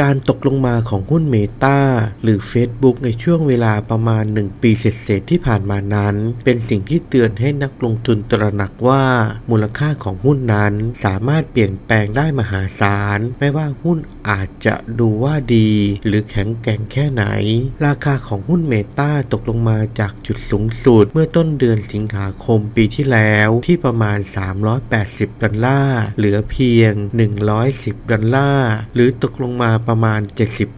การตกลงมาของหุ้นเมตาหรือ Facebook ในช่วงเวลาประมาณ 1 ปีเศษที่ผ่านมานั้น เป็นสิ่งที่เตือนให้นักลงทุนตระหนักว่ามูลค่าของหุ้นนั้นสามารถเปลี่ยนแปลงได้มหาศาลไม่ว่าหุ้น อาจจะดูว่าดีหรือแข็งแกร่งแค่ไหน ราคาของหุ้นเมตาตกลงมาจากจุดสูงสุด เมื่อต้นเดือนสิงหาคมปีที่แล้วที่ประมาณ 380 ดอลลาร์ เหลือเพียง 110 ดอลลาร์ หรือตกลงมาประมาณ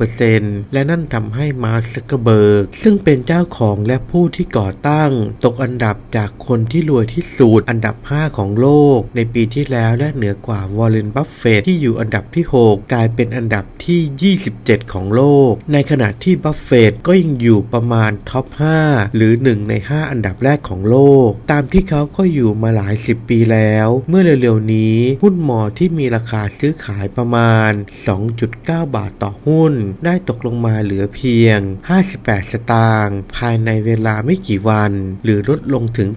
70%และนั่นทำให้มาร์คซักเกอร์เบิร์กซึ่งเป็นเจ้าของและผู้ที่ก่อตั้ง ตกอันดับจากคนที่รวยที่สุดอันดับ 5 ของโลก ในปีที่แล้วและเหนือกว่าวอร์เรนบัฟเฟตที่อยู่อันดับที่ 6 กลายเป็นอัันดับที่ 27 ของโลก ในขณะที่บัฟเฟตก็ยังอยู่ประมาณท็อป 5 หรือ 1 ใน 5 อันดับแรกของโลก ตามที่เขาก็อยู่มาหลายสิบปีแล้ว เมื่อเร็วๆนี้ หุ้นมอที่มีราคาซื้อขายประมาณ 2.9 บาทต่อหุ้น ได้ตกลงมาเหลือเพียง 58 สตางค์ภายในเวลาไม่กี่วัน หรือลดลงถึง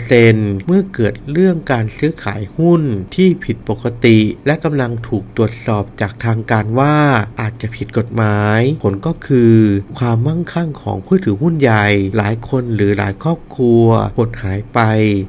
80%เมื่อเกิดเรื่องการซื้อขายหุ้นที่ผิดปกติ และกำลังถูกตรวจสอบจากทางการว่าอาจจะผิดกฎหมาย ผลก็คือความมั่งคั่งของผู้ถือหุ้นใหญ่ หลายคนหรือหลายครอบครัวหดหายไป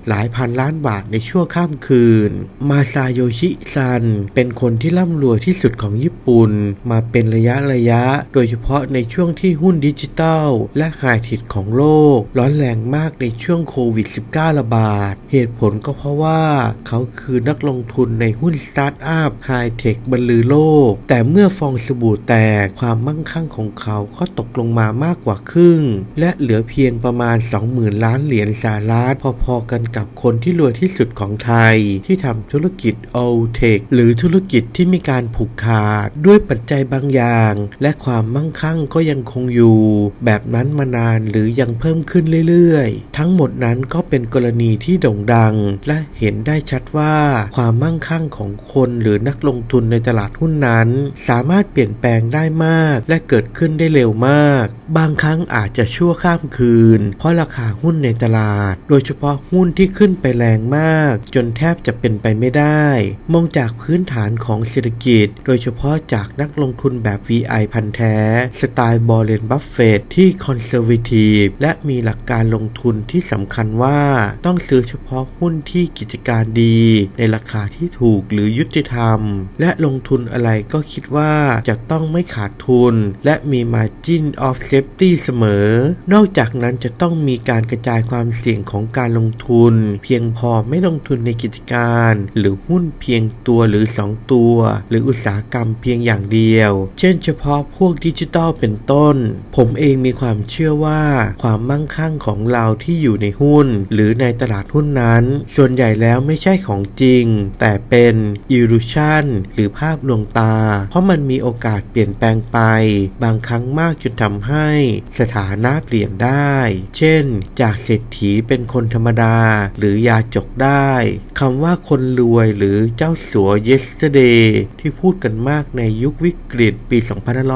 หลายพันล้านบาทในชั่วข้ามคืน มาซาโยชิซัน เป็นคนที่ร่ำรวยที่สุดของญี่ปุ่น มาเป็นระยะระยะ โดยเฉพาะในช่วงที่หุ้นดิจิตัล และไฮเทคของโลก ร้อนแรงมากในช่วงโควิด -19 ระบาด เหตุผลก็เพราะว่าเขาคือนักลงทุนในหุ้นสตาร์ทอัพไฮเทคบรรลือโลกแต่เมื่อฟองสบู่แตกความมั่งคั่งของเขาก็ตกลงมามากกว่าครึ่ง และเหลือเพียงประมาณ 20,000 ล้านเหรียญสหรัฐพอๆกันกับคนที่รวยที่สุดของไทย ที่ทำธุรกิจโอเทคหรือธุรกิจที่มีการผูกขาดด้วยปัจจัยบางอย่าง และความมั่งคั่งก็ยังคงอยู่ แบบนั้นมานานหรือยังเพิ่มขึ้นเรื่อยๆ ทั้งหมดนั้นก็เป็นกรณีที่โด่งดัง และเห็นได้ชัดว่าความมั่งคั่งของคนหรือนักลงทุนในตลาดหุ้นนั้นสามารถเปลี่ยนแปลงได้มากและเกิดขึ้นได้เร็วมาก บางครั้งอาจจะชั่วข้ามคืน เพราะราคาหุ้นในตลาด โดยเฉพาะหุ้นที่ขึ้นไปแรงมาก จนแทบจะเป็นไปไม่ได้ มองจากพื้นฐานของเศรษฐกิจ โดยเฉพาะจากนักลงทุนแบบ VI พันแท้ สไตล์บอร์เรนบัฟเฟตที่คอนเซอร์วทีฟและมีหลักการลงทุนที่สำคัญว่าต้องซื้อเฉพาะหุ้นที่กิจการดี ในราคาที่ถูกหรือยุติธรรม และลงทุนอะไรก็คิดว่าจะต้องไม่ขาดทุน และมี Margin of Safety เสมอ นอกจากนั้นจะต้องมีการกระจายความเสี่ยงของการลงทุน เพียงพอไม่ลงทุนในกิจการ หรือหุ้นเพียงตัวหรือ 2 ตัว หรืออุตสาหกรรมเพียงอย่างเดียว เช่นเฉพาะพวกดิจิทัลเป็นต้น ผมเองมีความเชื่อว่าความมั่งคั่งของเราที่อยู่ในหุ้น หรือในตลาดหุ้นนั้น ส่วนใหญ่แล้วไม่ใช่ของจริง แต่เป็น illusion หรือภาพลวงตาเพราะมันมีโอกาสเปลี่ยนแปลงไป บางครั้งมากจนทำให้สถานะเปลี่ยนได้ เช่น จากเศรษฐีเป็นคนธรรมดา หรือยาจกได้คำว่าคนรวยหรือเจ้าสัว yesterday ที่พูดกันมากในยุควิกฤตปี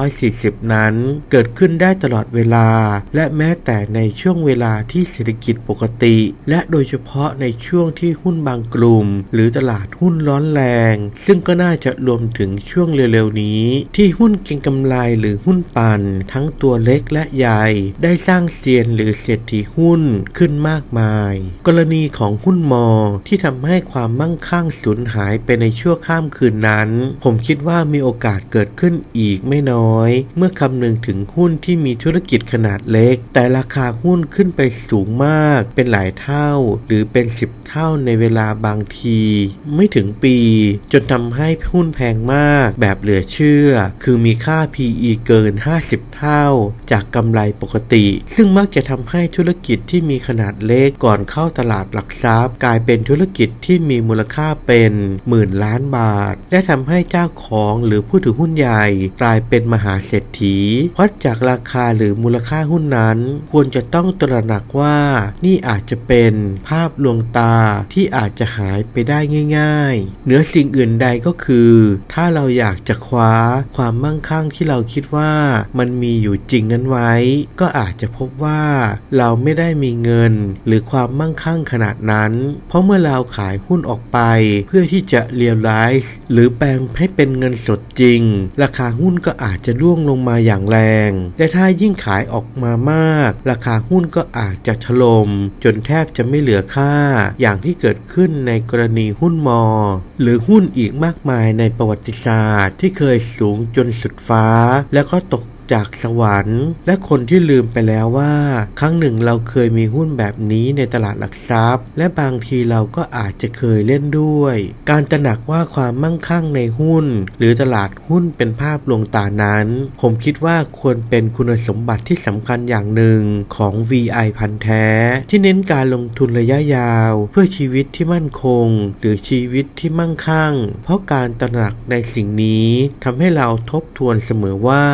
2540 นั้น เกิดขึ้นได้ตลอดเวลา และแม้แต่ในช่วงเวลาที่เศรษฐกิจปกติ และโดยเฉพาะในช่วงที่หุ้นบางกลุ่ม หรือตลาดหุ้นร้อนแรง ซึ่งก็น่าจะรวมถึงช่วงเเร็วๆนี้ ที่หุ้นเก็งกำไรหรือหุ้นปัน ทั้งตัวเล็กและใหญ่ ได้สร้างเซียนหรือเศรษฐีหุ้นขึ้นมากมาย กรณีของหุ้นมอที่ทำให้ความมั่งคั่งสูญหายไปในชั่วข้ามคืนนั้น ผมคิดว่ามีโอกาสเกิดขึ้นอีกไม่น้อย เมื่อคำนึงถึงหุ้นที่มีธุรกิจขนาดเล็ก แต่ราคาหุ้นขึ้นไปสูงมากเป็นหลายเท่า หรือเป็น 10 เท่าในเวลาบางที ไม่ถึงปี จนทำให้หุ้นแพงมากแบบเหลือเชื่อ คือมีค่า PE เกิน 50 เท่า จากกำไรปกติ ซึ่งมักจะทำให้ธุรกิจที่มีขนาดเล็กก่อนเข้าตลาดหลักทรัพย์ กลายเป็นธุรกิจที่มีมูลค่าเป็นหมื่นล้านบาท และทำให้เจ้าของหรือผู้ถือหุ้นใหญ่ กลายเป็นมหาเศรษฐีวัดจากราคาหรือมูลค่าหุ้นนั้น ควรจะต้องตระหนักว่านี่อาจจะเป็นภาพลวงตาที่อาจจะหายไปได้ง่าย ๆ เหนือสิ่งอื่นใดก็คือ ถ้าเราอยากจะคว้าความมั่งคั่งที่เราคิดว่ามันมีอยู่จริงนั้นไว้ ก็อาจจะพบว่าเราไม่ได้มีเงิน หรือความมั่งคั่งขนาดนั้น เพราะเมื่อเราขายหุ้นออกไป เพื่อที่จะเรียลไลซ์หรือแปลงให้เป็นเงินสดจริง ราคาหุ้นก็อาจจะร่วงลงมาอย่างแรง และถ้ายิ่งขายออกมามาก ราคาหุ้นก็อาจจะถลม่มจนแทบจะไม่เหลือค่า อย่างที่เกิดขึ้นในกรณีหุ้นมอ หรือหุ้นอีกมากมายในประวัติศาสตร์ที่เคยสูงจนสุดฟ้า แล้วก็ตก จากสวรรค์ และคนที่ลืมไปแล้วว่า ครั้งหนึ่งเราเคยมีหุ้นแบบนี้ในตลาดหลักทรัพย์ และบางทีเราก็อาจจะเคยเล่นด้วย การตระหนักว่าความมั่งคั่งในหุ้น หรือตลาดหุ้นเป็นภาพลวงตานั้น ผมคิดว่าควรเป็นคุณสมบัติที่สำคัญอย่างหนึ่งของ VI พันธ์แท้ ที่เน้นการลงทุนระยะยาว เพื่อชีวิตที่มั่นคง หรือชีวิตที่มั่งคั่ง เพราะการตระหนักในสิ่งนี้ทำให้เราทบทวนเสมอว่า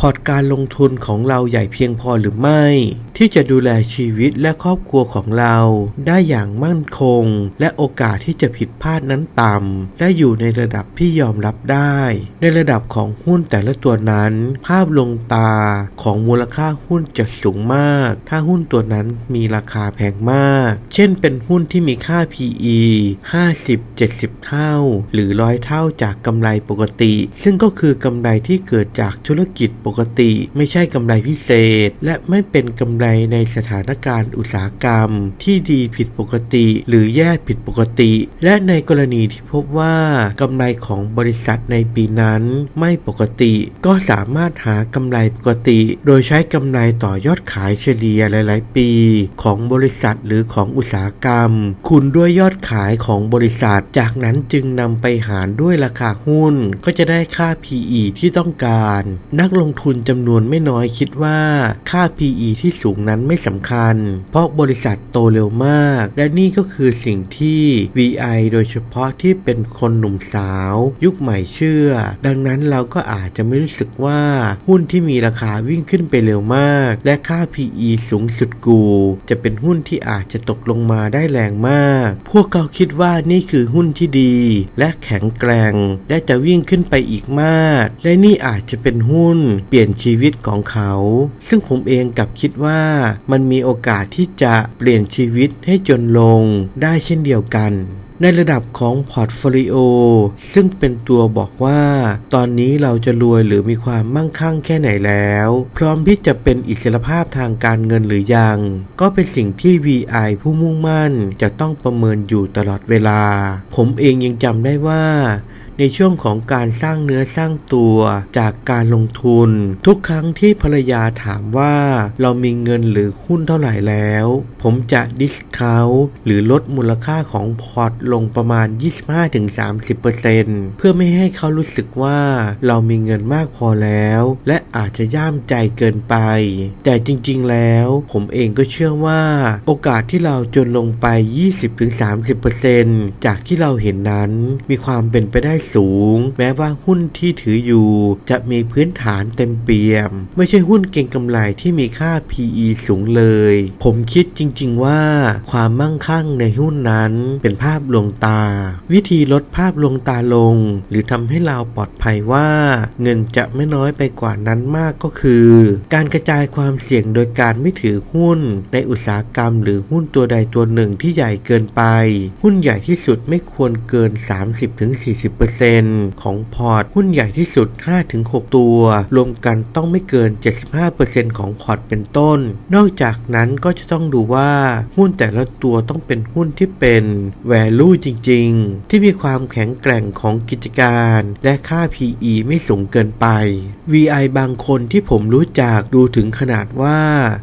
พอร์ตการลงทุนของเราใหญ่เพียงพอหรือไม่ ที่จะดูแลชีวิตและครอบครัวของเราได้อย่างมั่นคง และโอกาสที่จะผิดพลาดนั้นต่ำและอยู่ในระดับที่ยอมรับได้ ในระดับของหุ้นแต่ละตัวนั้น ภาพลงตาของมูลค่าหุ้นจะสูงมาก ถ้าหุ้นตัวนั้นมีราคาแพงมาก เช่นเป็นหุ้นที่มีค่า PE 50-70 เท่า หรือร้อยเท่าจากกำไรปกติ ซึ่งก็คือกำไรที่เกิดจากธุรกิจปกติไม่ใช่กำไรพิเศษ และไม่เป็นกำไรในสถานการณ์อุตสาหกรรม ที่ดีผิดปกติ หรือแย่ผิดปกติ และในกรณีที่พบว่ากำไรของบริษัทในปีนั้นไม่ปกติ ก็สามารถหากำไรปกติ โดยใช้กำไรต่อยอดขายเฉลี่ยหลาย ๆ ปี ของบริษัทหรือของอุตสาหกรรม คูณด้วยยอดขายของบริษัท จากนั้นจึงนำไปหารด้วยราคาหุ้น ก็จะได้ค่า PE ที่ต้องการ นักลงทุนจำนวนไม่น้อยคิดว่าค่า PE ที่สูงนั้นไม่สำคัญ เพราะบริษัทโตเร็วมาก และนี่ก็คือสิ่งที่ VI โดยเฉพาะที่เป็นคนหนุ่มสาว ยุคใหม่เชื่อ ดังนั้นเราก็อาจจะไม่รู้สึกว่าหุ้นที่มีราคาวิ่งขึ้นไปเร็วมาก และค่า PE สูงสุดกู จะเป็นหุ้นที่อาจจะตกลงมาได้แรงมาก พวกเขาคิดว่านี่คือหุ้นที่ดี และแข็งแกร่งและจะวิ่งขึ้นไปอีกมาก และนี่อาจจะเป็นหุ้น เปลี่ยนชีวิตของเขา ซึ่งผมเองกับคิดว่ามันมีโอกาสที่จะเปลี่ยนชีวิตให้จนลงได้เช่นเดียวกันในระดับของพอร์ตโฟลิโอซึ่งเป็นตัวบอกว่า ตอนนี้เราจะรวยหรือมีความมั่งคั่งแค่ไหนแล้ว พร้อมที่จะเป็นอิสรภาพทางการเงินหรือยัง ก็เป็นสิ่งที่ VI ผู้มุ่งมั่นจะต้องประเมินอยู่ตลอดเวลา ผมเองยังจำได้ว่า ในช่วงของการสร้างเนื้อสร้างตัวจากการลงทุน ทุกครั้งที่ภรรยาถามว่าเรามีเงินหรือหุ้นเท่าไหร่แล้ว ผมจะดิสคาวหรือลดมูลค่าของพอร์ตลงประมาณ 25-30%เพื่อไม่ให้เขารู้สึกว่าเรามีเงินมากพอแล้ว และอาจจะย่ามใจเกินไป แต่จริงๆแล้วผมเองก็เชื่อว่า โอกาสที่เราจนลงไป 20-30%จากที่เราเห็นนั้น มีความเป็นไปได้สูง แม้ว่าหุ้นที่ถืออยู่ จะมีพื้นฐานเต็มเปี่ยม ไม่ใช่หุ้นเก่งกำไรที่มีค่า PE สูงเลย ผมคิดจริง ๆ ว่า ความมั่งคั่งในหุ้นนั้นเป็นภาพลวงตา วิธีลดภาพลวงตาลง หรือทำให้เราปลอดภัยว่า เงินจะไม่น้อยไปกว่านั้นมากก็คือ การกระจายความเสี่ยงโดยการไม่ถือหุ้น ในอุตสาหกรรม หรือหุ้นตัวใดตัวหนึ่งที่ใหญ่เกินไป หุ้นใหญ่ที่สุดไม่ควรเกิน 30-40%ของพอร์ตหุ้นใหญ่ที่สุด 5-6 ตัว รวมกันต้องไม่เกิน 75%ของพอร์ตเป็นต้น นอกจากนั้นก็จะต้องดูว่าหุ้นแต่ละตัวต้องเป็นหุ้นที่เป็น value จริง ๆ ที่มีความแข็งแกร่งของกิจการและค่า PE ไม่สูงเกินไป VI บางคนที่ผมรู้จักดูถึงขนาดว่า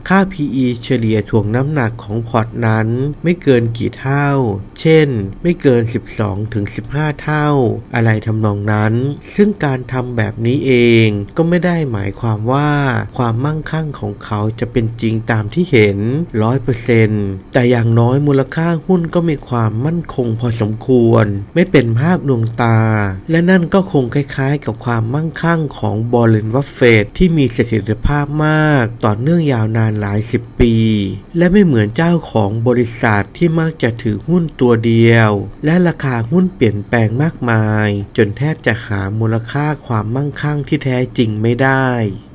ค่า PE เฉลี่ยถ่วงน้ำหนักของพอร์ตนั้นไม่เกินกี่เท่า เช่น ไม่เกิน 12-15 เท่า อะไรทำนองนั้น ซึ่งการทำแบบนี้เองก็ไม่ได้หมายความว่าความมั่งคั่งของเขาจะเป็นจริงตามที่เห็น100%แต่อย่างน้อยมูลค่าหุ้นก็มีความมั่นคงพอสมควร ไม่เป็นภาพลวงตา และนั่นก็คงคล้ายๆ กับความมั่งคั่งของบอลเลนวัฟเฟตที่มีเสถียรภาพมาก ต่อเนื่องยาวนานหลายสิบปี และไม่เหมือนเจ้าของบริษัทที่มักจะถือหุ้นตัวเดียว และราคาหุ้นเปลี่ยนแปลงมากมายจนแทบจะหามูลค่าความมั่งคั่งที่แท้จริงไม่ได้